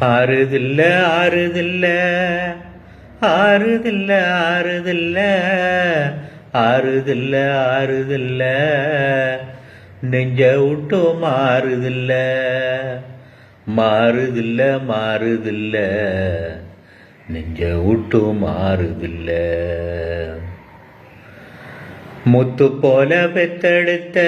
ஆறுதில்ல ஆறுதில்ல. ஆறுதில்ல ஆறுதில்ல. ஆறுதில்ல ஆறுதில்ல. நெஞ்ச விட்டு மாறுதில்ல. மாறுதில்ல மாறுதில்ல. நெஞ்ச விட்டு மாறுதில்ல. முத்து போல பெத்தெடுத்த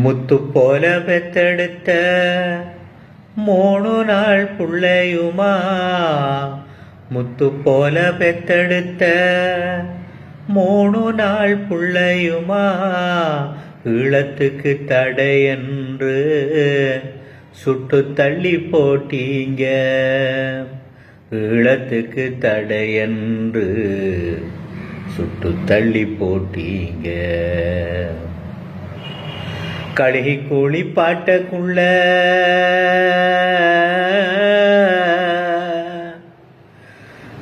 முத்து போல பெத்தெடுத்த மூணு நாள் புள்ளையுமா? முத்து போல பெத்தெடுத்த மூணு நாள் புள்ளையுமா? ஈழத்துக்கு தடையென்று சுட்டு தள்ளி போட்டீங்க. ஈழத்துக்கு தடையென்று சுட்டு தள்ளி போட்டீங்க. கழுகி கூலி பாட்டக்குள்ள.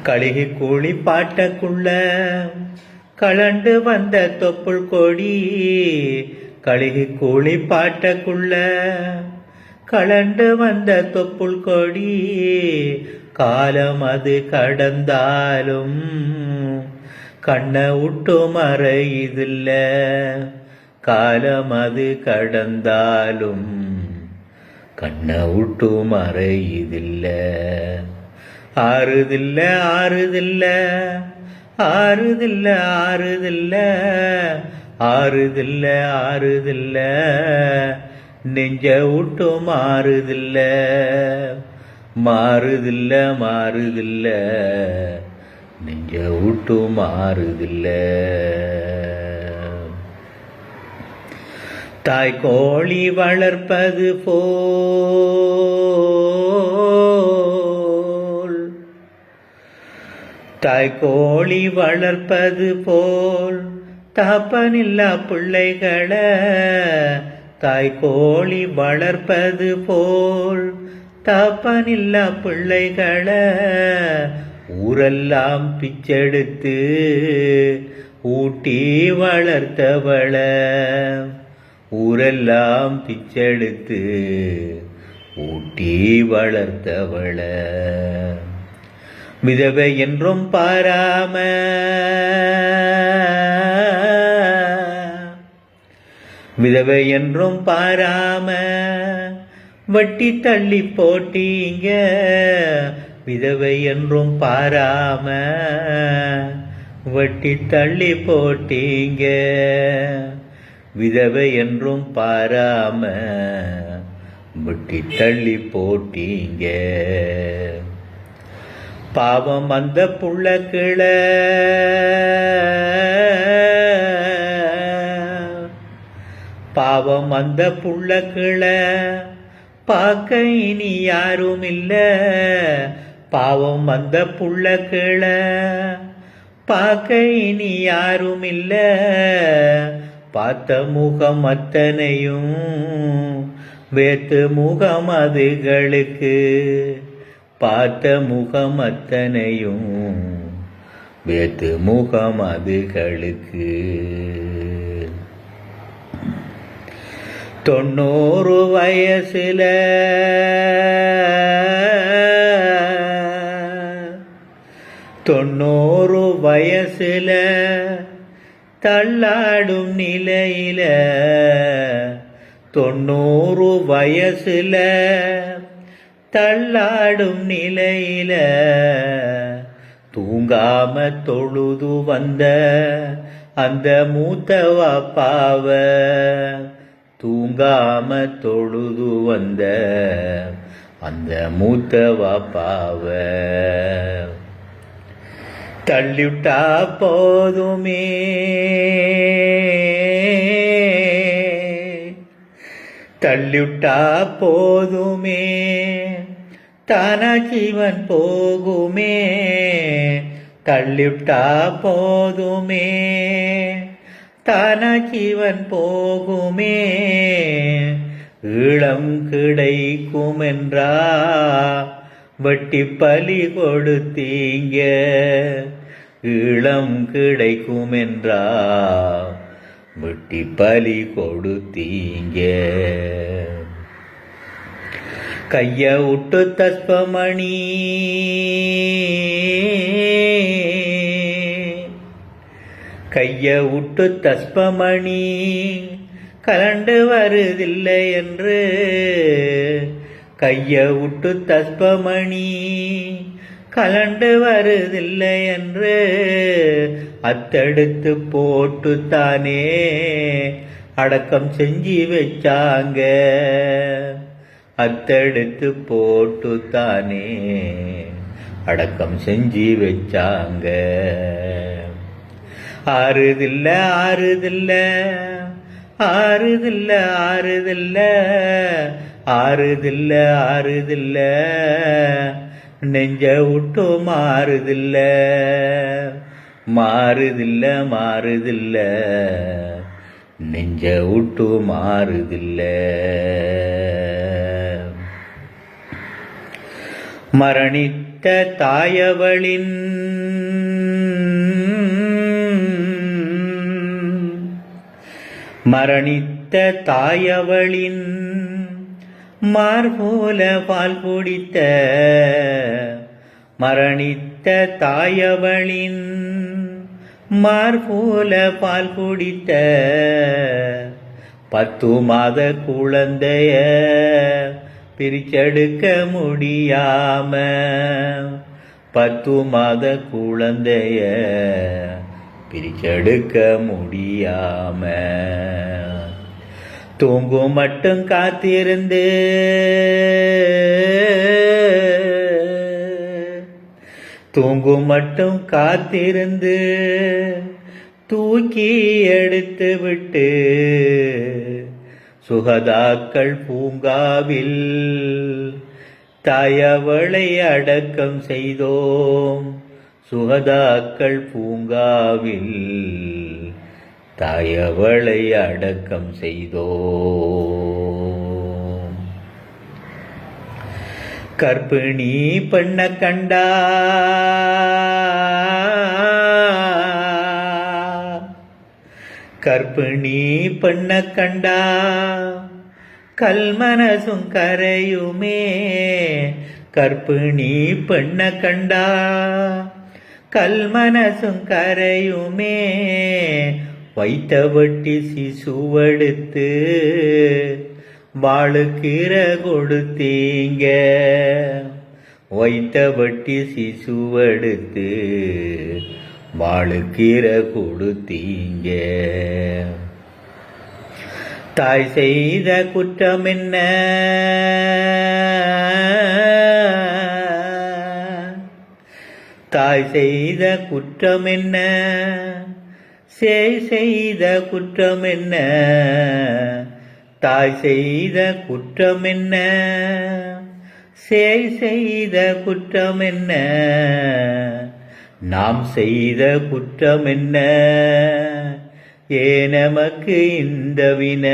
கழுகி கூலி பாட்டக்குள்ள. கலண்டு வந்த தொப்புள் கொடி. கழுகி கூலி பாட்டக்குள்ள. கலண்டு வந்த தொப்புள் கொடி. காலம் அது கடந்தாலும் கண்ணை விட்டு மறையுதில்லை. காலம் அது கடந்தாலும் கண்ணை விட்டு மறையுதில்ல. ஆறுதில்ல ஆறுதில்ல ஆறுதில்ல ஆறுதில்ல ஆறுதில்ல ஆறுதில்ல. நெஞ்ச விட்டு மாறுதில்ல மாறுதில்ல மாறுதில்ல. நெஞ்ச விட்டு மாறுதில்ல. தாய் கோழி வளர்ப்பது போல். தாய் கோழி வளர்ப்பது போல். தப்பனில்லா பிள்ளைகளை தாய் கோழி வளர்ப்பது போல். தப்பனில்லா பிள்ளைகளை ஊரெல்லாம் பிச்செடுத்து ஊட்டி வளர்த்தவள. ஊரெல்லாம் பிச்செடுத்து ஊட்டி வளர்த்தவள. விதவை என்றும் பாராம. விதவை என்றும் பாராம. வட்டி தள்ளி போட்டீங்க. விதவை என்றும் பாராம. வட்டி தள்ளி போட்டீங்க. விதவை என்றும் பாராம முட்டி தள்ளி போட்டீங்க. பாவம் அந்த புள்ள கிளை பாவம் அந்த புள்ள கிளை பார்க்க இனி யாரும் இல்ல பாவம் அந்த புள்ள கிளை பார்க்க இனி யாரும் இல்லை பார்த்த முகம் அத்தனையும் வேத்து முகம் அதுகளுக்கு. பார்த்த முகம் அத்தனையும் வேத்து முகம் அதுகளுக்கு. தொண்ணூறு வயசுல தொண்ணூறு வயசுல தள்ளாடும் நிலையில தொண்ணூறு வயசுல தள்ளாடும் நிலையில தூங்காம தொழுது வந்த அந்த மூத்தவ பாவ தூங்காம தொழுது வந்த அந்த மூத்தவ பாவ தள்ளிவிட்டா போதுமே. தள்ளிவிட்டா போதுமே. தானா ஜீவன் போகுமே. தள்ளிவிட்டா போதுமே. தானா ஜீவன் போகுமே. ஈழம் கிடைக்குமென்றா. வட்டி பலி கொடுத்தீங்க. இளம் கிடைக்கும் என்றா வெட்டி பலி கொடுத்தீங்க. கைய விட்டு தஸ்பமணி. கைய விட்டு தஸ்பமணி. கலண்டு வருதில்லை என்று கைய விட்டு தஸ்பமணி கலண்டு வருதில்லை என்று அத்தெடுத்து போட்டு தானே அடக்கம் செஞ்சு வச்சாங்க. அத்தெடுத்து போட்டு தானே அடக்கம் செஞ்சு வச்சாங்க. ஆறுதில்ல ஆறுதில்ல ஆறுதில்ல ஆறுதில்ல ஆறுதில்ல ஆறுதில்ல. நெஞ்ச விட்டு மாறுதில்ல. மாறுதில்ல மாறுதில்ல. நெஞ்ச விட்டு மாறுதில்ல. மரணித்த தாயவளின் மரணித்த தாயவளின் மார்போல பால் குடித்த மரணித்த தாயவளின் மார்போல பால் குடித்த பத்து மாத குழந்தைய பிரிச்செடுக்க முடியாம பத்து மாத குழந்தைய பிரிச்செடுக்க முடியாம தூங்கும் மட்டும் காத்திருந்து. தூங்கும் மட்டும் காத்திருந்து. தூக்கி எடுத்து விட்டு. சுகதாக்கள் பூங்காவில் தயவளை அடக்கம் செய்தோம். சுகதாக்கள் பூங்காவில் தாயவளை அடக்கம் செய்தோ. கற்பிணி பெண்ண கண்டா. கற்பிணி பெண்ண கண்டா. கல்மனசும் கரையுமே. கற்பிணி பெண்ண கண்டா. கல்மனசும் கரையுமே. வைத்தவட்டி சிசுவெடுத்து வாழுக்கீர கொடுத்தீங்க. வைத்தவட்டி சிசுவெடுத்து வாழுக்கீர கொடுத்தீங்க. தாய் செய்த குற்றம் என்ன தாய் செய்த குற்றம் என்ன சேய் செய்த குற்றம் என்ன தாய் செய்த குற்றம் என்ன சேய் செய்த குற்றம் என்ன நாம் செய்த குற்றம் என்ன ஏ நமக்கு இந்த வின?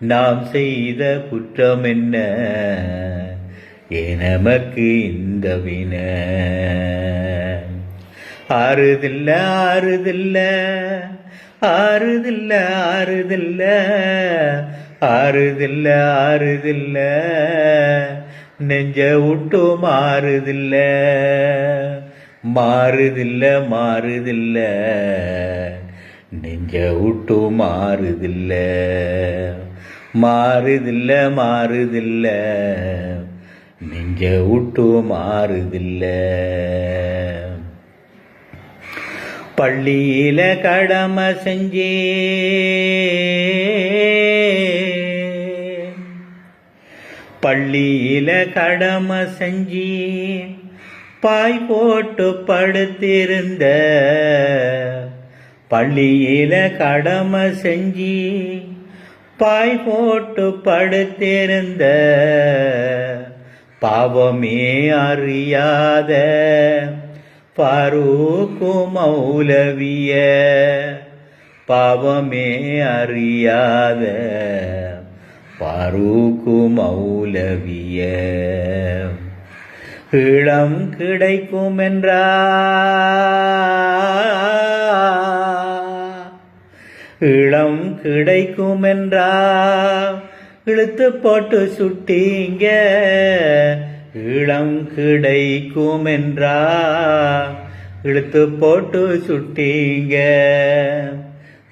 நாம் செய்த குற்றம் என்ன ஏ நமக்கு இந்த வின? ஆறுதில்ல ஆறுதில்ல. ஆறுதில்ல ஆறுதில்ல. ஆறுதில்ல ஆறுதில்ல. நெஞ்ச விட்டு மாறுதில்ல. மாறுதில்ல மாறுதில்ல. நெஞ்ச விட்டு மாறுதில்ல. மாறுதில்ல மாறுதில்ல. நெஞ்ச விட்டு மாறுதில்லை. பள்ளியில கடமை செஞ்சே. பள்ளியில கடமை செஞ்சி. பாய் போட்டு படுத்திருந்த பள்ளியில கடமை செஞ்சி. பாய் போட்டு படுத்திருந்த பாவமே அறியாத பாரூக்கு மௌலவிய பாவமே அறியாத பாரூக்கு மௌலவிய இளம் கிடைக்கும் என்றா இளம் கிடைக்குமென்றா இழுத்து போட்டு சுட்டீங்க இளம் கிடைக்குமென்றா? இழுத்து போட்டு சுட்டீங்க.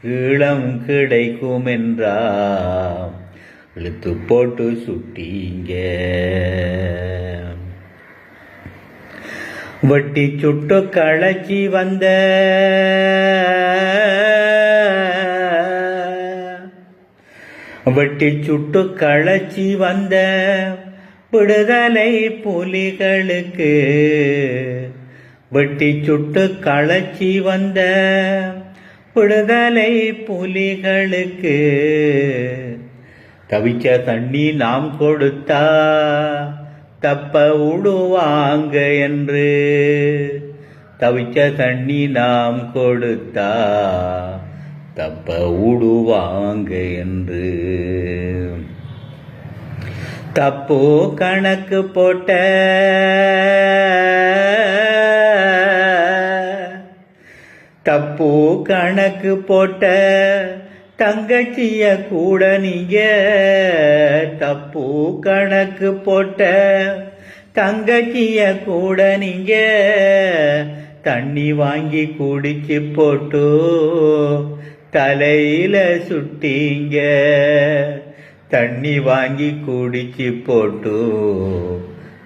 இளம் கிடைக்குமென்றா? இழுத்து போட்டு சுட்டீங்க. வட்டி சுட்டு களைச்சி வந்த வட்டி சுட்டு களைச்சி வந்த விடுதலை புலிகளுக்கு வெட்டி சுட்டு களைச்சி வந்த விடுதலை புலிகளுக்கு. தவிச்ச தண்ணி நாம் கொடுத்தா தப்ப விடுவாங்க என்று. தவிச்ச தண்ணி நாம் கொடுத்தா தப்ப விடுவாங்க என்று. தப்போ கணக்கு போட்ட தப்போ கணக்கு போட்ட தங்கச்சிய கூட நீங்க தப்போ கணக்கு போட்ட தங்கச்சிய கூட நீங்க தண்ணி வாங்கி குடிச்சு போட்டோ தலையில சுட்டீங்க. தண்ணி வாங்கி குடிச்சு போட்டு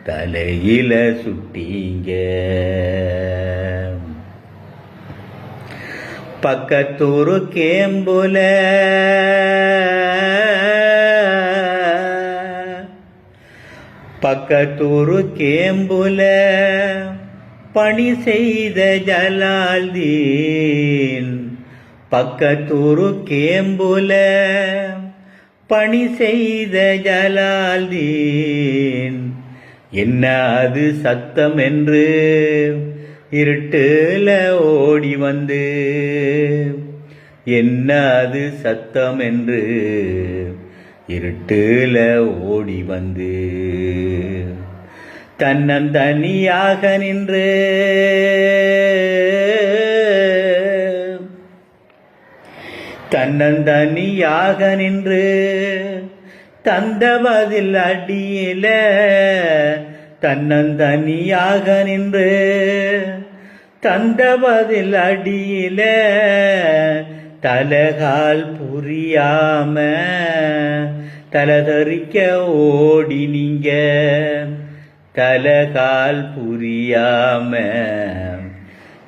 தலையில சுட்டிங்க. பக்கத்தூரு கேம்புல பக்கத்தூரு கேம்புல பணி செய்த ஜலால்தீன். பக்கத்தூரு கேம்புல பணி செய்த ஜலால்தீன் என்ன அது சத்தம் என்று இருட்டுல ஓடி வந்து. என்ன அது சத்தம் என்று இருட்டுல ஓடி வந்து. தன்னந்தனியாக நின்று தன்னந்தனியாக நின்று தந்தவதில் அடியில தன்னந்தனியாக நின்று தந்தவதில் அடியில தலகால் புரியாம தலதறிக்க ஓடி நீங்க தலகால் புரியாம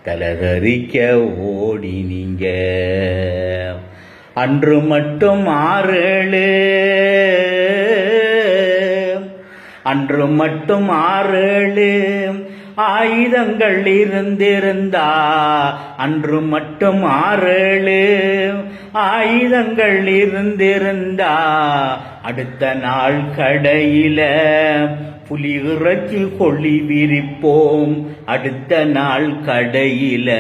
தலதறிக்க ஓடி நீங்க அன்று மட்டும் ஆறேழு. அன்று மட்டும் ஆறேழு. ஆயுதங்கள் இருந்திருந்தா அன்று மட்டும் ஆறேழு. ஆயுதங்கள் இருந்திருந்தா அடுத்த நாள் கடையில புலி இறைச்சி கொள்ளி விரிப்போம். அடுத்த நாள் கடையில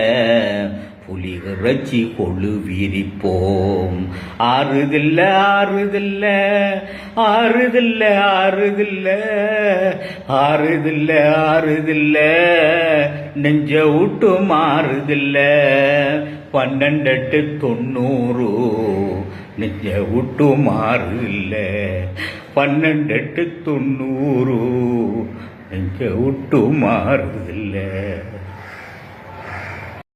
புலி இறைச்சி கொழு விரிப்போம். ஆறுதில்ல ஆறுதில்ல ஆறுதில்ல ஆறுதில்ல ஆறுதில்ல ஆறுதில்ல. நெஞ்ச விட்டு மாறுதில்ல பன்னெண்டெட்டு தொண்ணூறு. நெஞ்ச விட்டு மாறுதில்ல பன்னெண்டெட்டு தொண்ணூறு. நெஞ்ச விட்டு மாறுதில்லை